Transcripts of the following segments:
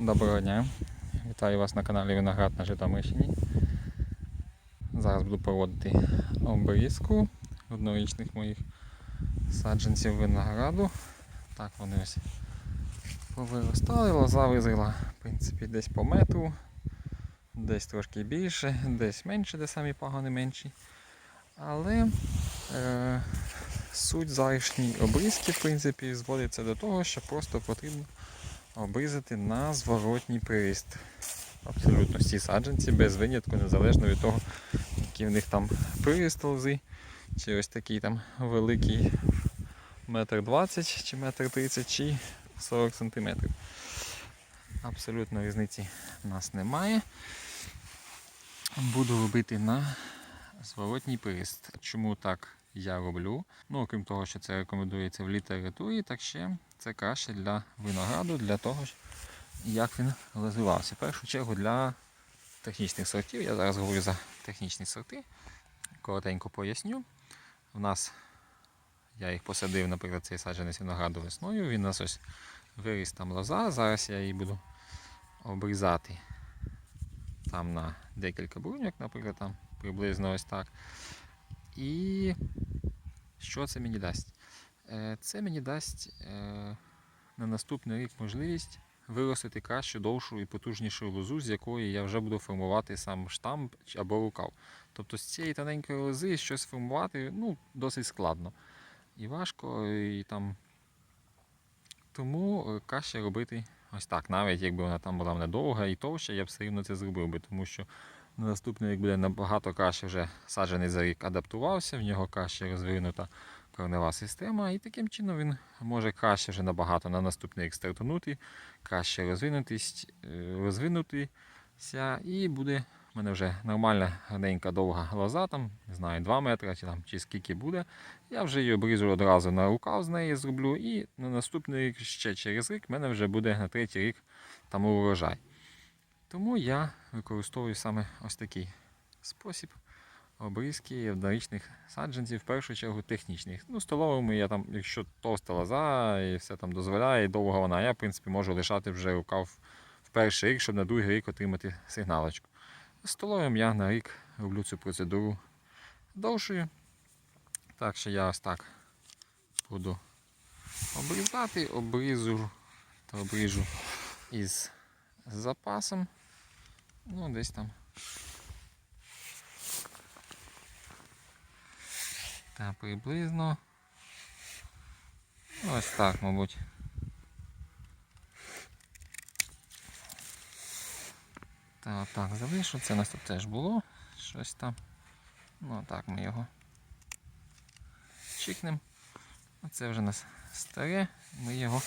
Доброго дня. Вітаю вас на каналі Виноград на Житомирщині. Зараз буду проводити обрізку однорічних моїх саджанців винограду. Так вони ось повиростали, лоза визріла в принципі десь по метру, десь трошки більше, десь менше, де самі пагони менші. Але е, суть зарішньої обрізки в принципі зводиться до того, що просто потрібно обрізати на зворотній приріст. Абсолютно всі саджанці без винятку, незалежно від того, який в них там приріст лози, чи ось такий там великий метр двадцять, чи метр тридцять, чи 40 сантиметрів. Абсолютно різниці в нас немає. Буду робити на зворотній приріст. Чому так я роблю? Ну, окрім того, що це рекомендується в літературі, так ще це краще для винограду, для того, як він розвивався. В першу чергу для технічних сортів. Я зараз говорю за технічні сорти. Коротенько поясню. У нас я їх посадив, наприклад, цей саджанець винограду весною. Він у нас ось виріс там лоза. Зараз я її буду обрізати там на декілька бруньок, наприклад, там приблизно ось так. І що це мені дасть? Е, Це мені дасть е, на наступний рік можливість виростити кращу, довшу і потужнішу лозу, з якої я вже буду формувати сам штамп або рукав. Тобто з цієї тоненької лози щось формувати ну, досить складно. І важко, і там. Тому е, краще робити ось так. Навіть якби вона там була недовга і товща, я б все рівно це зробив би, тому що наступний рік буде набагато краще вже саджений за рік адаптувався, в нього краще розвинута корнева система, і таким чином він може краще вже набагато на наступний рік стартанути, краще е, розвинутися, і буде в мене вже нормальна гарненька довга лоза, там, не знаю, 2 метри чи, там, чи скільки буде. Я вже її обрізу одразу на рукав з неї зроблю, і на наступний рік, ще через рік, в мене вже буде на третій рік там урожай. Тому я використовую саме ось такий спосіб обрізки однорічних саджанців, в першу чергу технічних. Ну, столовими я там, якщо товста лоза і все там дозволяє, і довга вона, я в принципі можу лишати вже рукав в перший рік, щоб на другий рік отримати сигналочку. Столовим я на рік роблю цю процедуру довшою. Так що я ось так буду обрізати, обрізу та обріжу із запасом. Ну, десь там. Та приблизно. Ось так, мабуть. Та так залишу. Це у нас тут теж було. Щось там. Ну так ми його чикнемо. Оце вже у нас старе. Ми його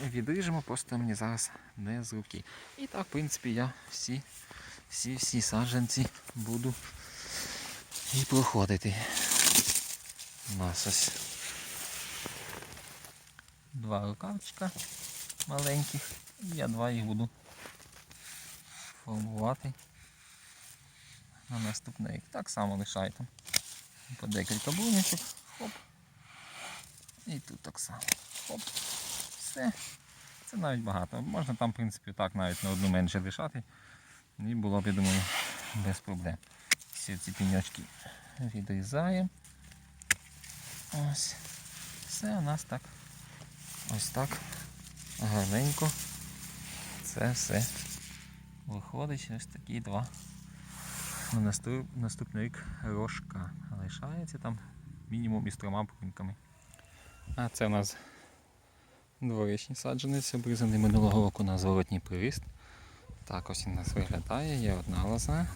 відріжемо, просто мені зараз не з руки. І так, в принципі, я всі, всі, всі саджанці буду і проходити. У нас ось два рукавчика маленьких. І я два їх буду формувати на наступний рік. Так само лишаю там по декілька брунячок. Хоп. І тут так само. Хоп. Все. Це навіть багато. Можна там, в принципі, так навіть на одну менше лишати. І було б, я думаю, без проблем. Всі ці піньочки відрізаємо. Ось. Все у нас так. Ось так. Гарненько. Це все виходить. Ось такі два. На наступ- наступний рік рожка. Лишається там мінімум із трьома бруньками. А це у нас дворічний саджанець, обрізаний минулого року на зворотній приріст. Так ось у нас виглядає. Є одна лоза.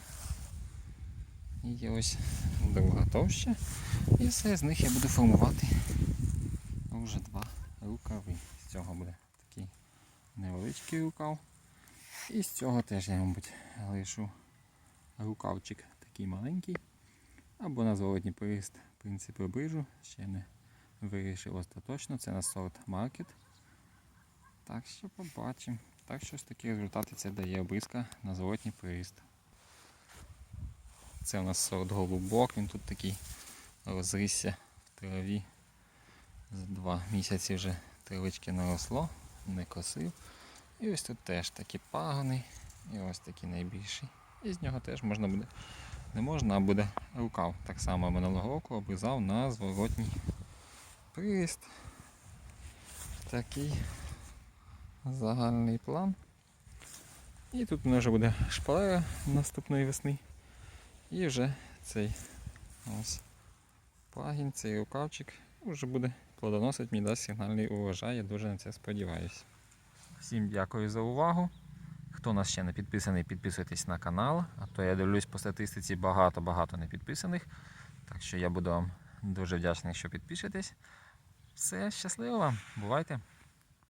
І є ось друга товща. І все з них я буду формувати вже два рукави. З цього буде такий невеличкий рукав. І з цього теж я, мабуть, лишу рукавчик такий маленький. Або на зворотній приріст, в принципі, обрижу. Ще не вирішив остаточно. Це на сорт маркет. Так що побачимо. Так що ось такі результати це дає обрізка на зворотній приріст. Це у нас сорт голубок, він тут такий розрісся в траві. За два місяці вже травички наросло, не косив. І ось тут теж такі пагони, і ось такий найбільший. І з нього теж можна буде, не можна, а буде рукав. Так само минулого року обрізав на зворотній приїзд. Такий загальний план. І тут у мене вже буде шпалера наступної весни. І вже цей ось пагін, цей рукавчик вже буде плодоносить, мені дасть сигнальний урожай. Я дуже на це сподіваюся. Всім дякую за увагу. Хто нас ще не підписаний, підписуйтесь на канал. А то я дивлюсь по статистиці багато-багато не підписаних. Так що я буду вам дуже вдячний, що підпишетесь. Все, щасливо вам, бувайте!